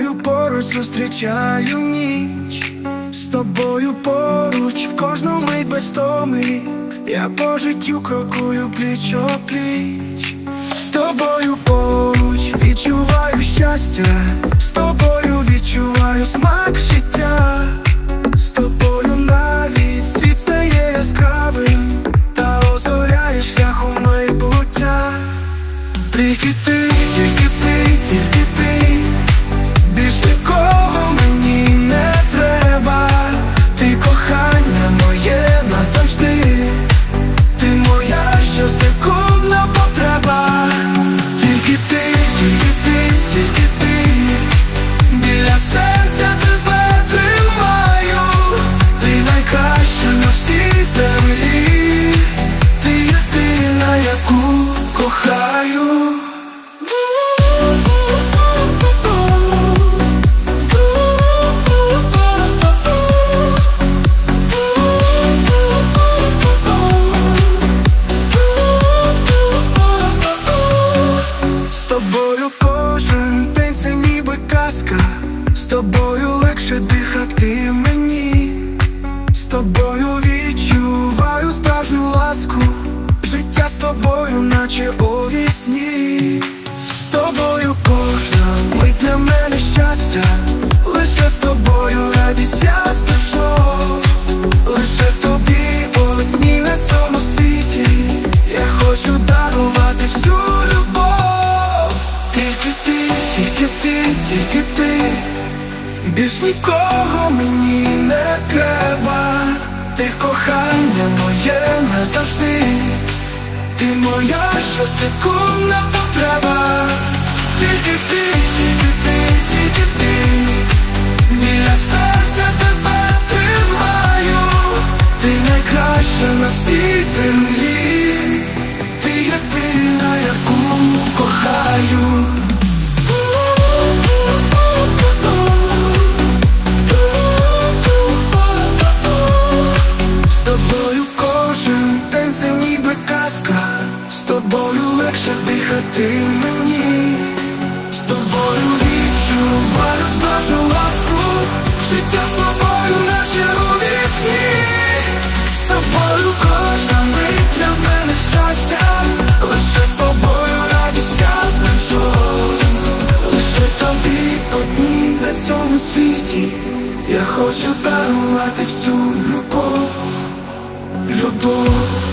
тобою поруч зустрічаю ніч, з тобою поруч в кожну мить без томи, я по життю крокую пліч о пліч, з тобою поруч відчуваю щастя, з тобою відчуваю смак життя, з тобою навіть світ стає яскравим та озоряє шляхом майбуття. Тільки ти, тільки ти, тільки ти, тобою відчуваю справжню ласку, життя з тобою, наче у вісні, з тобою кожна мить для мене щастя, лише з тобою радість я знайшов, лише тобі одній на цьому світі, я хочу дарувати всю Більш нікого мені не треба, ти кохання моє назавжди, ти моя щосекундна потреба, тільки ти, тільки ти, тільки ти, біля серця тебе тримаю, ти найкраща на всій землі, ти єдина, яку кохаю. Дихати мені, з тобою відчуваю справжню ласку, життя з тобою, наче у вісні, з тобою кожна мить для мене щастя, лише з тобою радість я знайшов, лише тобі одній на цьому світі. Я хочу дарувати всю любов, любов.